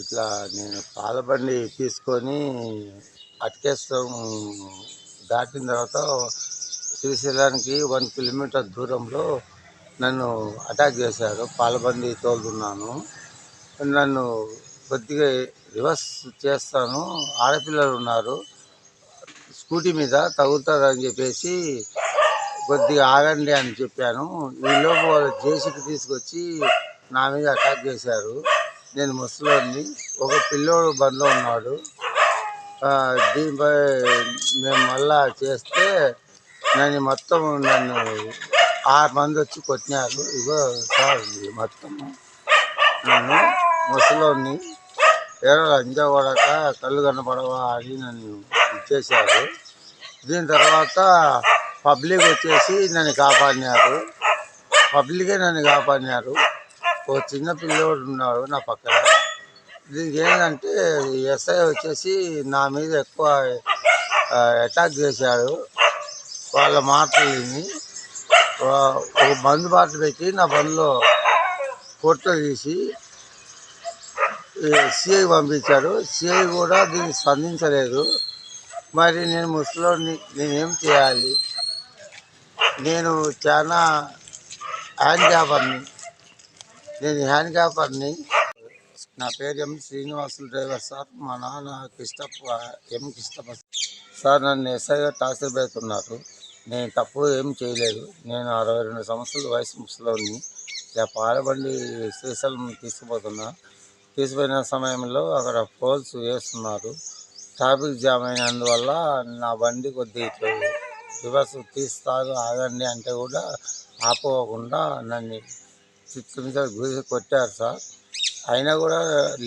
ఇట్లా నేను పాలబండి తీసుకొని అటకేస్తాం దాటిన తర్వాత శ్రీశైలానికి వన్ కిలోమీటర్ దూరంలో నన్ను అటాక్ చేశారు. పాలబండి తోలుతున్నాను. నన్ను కొద్దిగా రివర్స్ చేస్తాను. ఆడపిల్లలు ఉన్నారు. స్కూటీ మీద తగులుతారని చెప్పేసి కొద్దిగా ఆగండి అని చెప్పాను. ఈలోపు వాళ్ళు జేసీకి తీసుకొచ్చి నా మీద అటాక్ చేశారు. నేను ముసలోని ఒక పిల్లోడు బండ్లో ఉన్నాడు. దీనిపై మేము మళ్ళా చేస్తే నన్ను మొత్తం నన్ను ఆరు మంది వచ్చి కొట్టినారు. ఇగో సార్ మొత్తం. నేను ముసలోని ఏడో లంజా కళ్ళు కనపడవా అని నన్ను ఇచ్చేశారు. దీని తర్వాత పబ్లిక్ వచ్చేసి నన్ను కాపాడినారు. పబ్లికే నన్ను కాపాడినారు. ఓ చిన్న పిల్లోడు ఉన్నాడు నా పక్కన. దీనికి ఏంటంటే ఎస్ఐ వచ్చేసి నా మీద ఎక్కువ అటాక్ చేశాడు. వాళ్ళ మాటలు విని ఒక బంధు బాటలు పెట్టి నా బంధులో ఫోటో తీసి సిఐ పంపించాడు. సిఐ కూడా దీన్ని స్పందించలేదు. మరి నేను ముసలోని నేనేం చేయాలి? నేను చాలా హ్యాండ్ హ్యాండిక్యాపర్ని నేను హ్యాండిక్యాపర్ని నా పేరు ఎం. Srinivasulu driver sir. మా నాన్న కిష్టప్ప ఎం. కిష్టప్ప సార్ నన్ను ఎస్ఐగా టార్చర్ పెడుతున్నారు. నేను తప్పు ఏం చేయలేదు. నేను అరవై రెండు సంవత్సరాల వయసు ముసలోని పాలబండి శ్రీశైలం తీసుకుపోతున్నా. తీసుకుపోయిన సమయంలో అక్కడ పోల్స్ వేస్తున్నారు. ట్రాఫిక్ జామ్ అయినందువల్ల నా బండి కొద్దిగా రివర్స్ తీస్తారు ఆగండి అంటే కూడా ఆపోకుండా నన్ను చిత్ర గురి కొట్టారు సార్. అయినా కూడా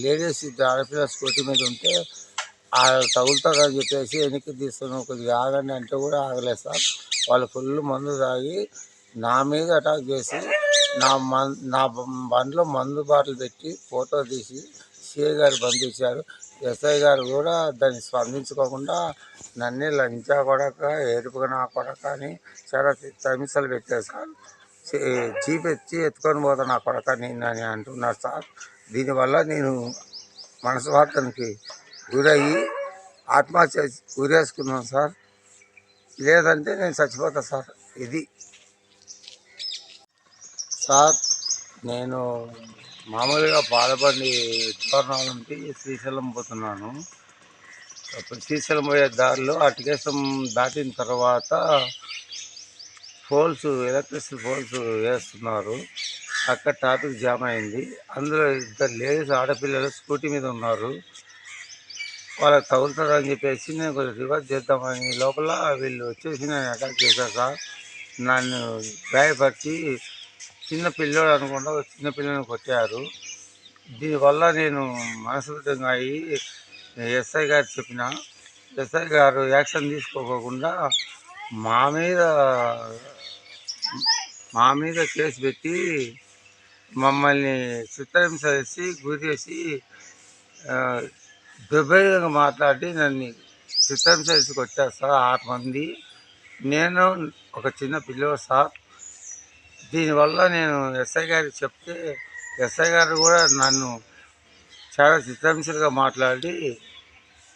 లేడీస్ ఆడపిల్ల స్కూటీ మీద ఉంటే ఆ చెప్పేసి వెనక్కి తీస్తున్నాం. కొద్దిగా ఆగండి అంటే కూడా ఆగలేదు సార్. వాళ్ళు ఫుల్ మందు తాగి నా మీద అటాక్ చేసి నా మన్ నా బండ్లో బండిలో మందు బాటిల్ పెట్టి ఫోటో తీసి సిఐ గారు పంపించారు. ఎస్ఐ గారు కూడా దాన్ని స్పందించుకోకుండా నన్నే లంచా కొడక ఏడుపుగా నా కొడక అని చాలా తమిసలు పెట్టారు సార్. జీప్ ఎత్తి ఎత్తుకొని పోతా నా కొడక నేను అని అంటున్నారు సార్. దీనివల్ల నేను మనస్వార్థానికి గురయ్యి ఆత్మహత్య గురేసుకున్నాను సార్. లేదంటే నేను చచ్చిపోతా సార్. ఇది. సార్ నేను మామూలుగా బాధపడి తోరణాల నుండి శ్రీశైలం పోతున్నాను. అప్పుడు శ్రీశైలం పోయే దారిలో అటుకేసం దాటిన తర్వాత పోల్స్ ఎలక్ట్రిసిటీ పోల్స్ వేస్తున్నారు. అక్కడ ట్రాఫిక్ జామ్ అయింది. అందులో ఇద్దరు లేడీస్ ఆడపిల్లలు స్కూటీ మీద ఉన్నారు. వాళ్ళకి తగులుతుందని చెప్పేసి నేను కొంచెం రివర్స్ చేద్దామని లోపల వీళ్ళు వచ్చేసి నేను అటాక్ చేశాక సార్. నన్ను గాయపరిచి చిన్న పిల్లోడు అనుకుండా చిన్న పిల్లని కొట్టారు. దీనివల్ల నేను మనస్ఫూర్తంగా అయ్యి ఎస్ఐ గారు చెప్పిన ఎస్ఐ గారు యాక్షన్ తీసుకోకుండా మా మీద మా మీద కేసు పెట్టి మమ్మల్ని చిత్రహింస చేసి గురి చేసి మాట్లాడి నన్ను చిత్రహింస చేసి కొట్టారు సార్ ఆరు మంది. నేను ఒక చిన్న పిల్లవాడు సార్. దీనివల్ల నేను ఎస్ఐ గారికి చెప్తే ఎస్ఐ గారు కూడా నన్ను చాలా చిత్రహింసలుగా మాట్లాడి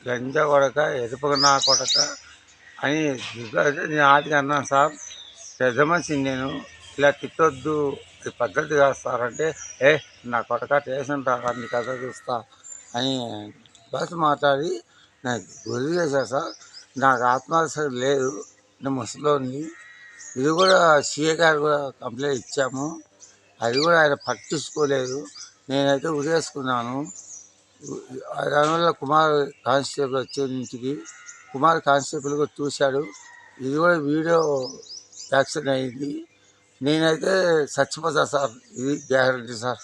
గంజా కొడక ఎరుపుగా నా కొడక అని నేను ఆటికి అన్నాను సార్ పెద్ద మనిషిని నేను ఇలా తిట్టొద్దు పద్ధతి కాదు సార్. అంటే ఏ నా కొడక టేషన్ రా నీ కథ చూస్తా అని బస్ మాట్లాడి నాకు గురి చేశాను సార్ నాకు ఆత్మహత్య లేదు నేను ముసలోని ఇది కూడా సీఏ గారు కూడా కంప్లైంట్ ఇచ్చాము. అది కూడా ఆయన పట్టించుకోలేదు. నేనైతే ఉరేసుకున్నాను దానివల్ల కుమార్ కానిస్టేబుల్ వచ్చే ఇంటికి కుమార్ కానిస్టేబుల్ కూడా చూశాడు. ఇది కూడా వీడియో యాక్సిడెంట్ అయింది. నేనైతే చచ్చిపోతా సార్ ఇది గ్యారంటీ సార్.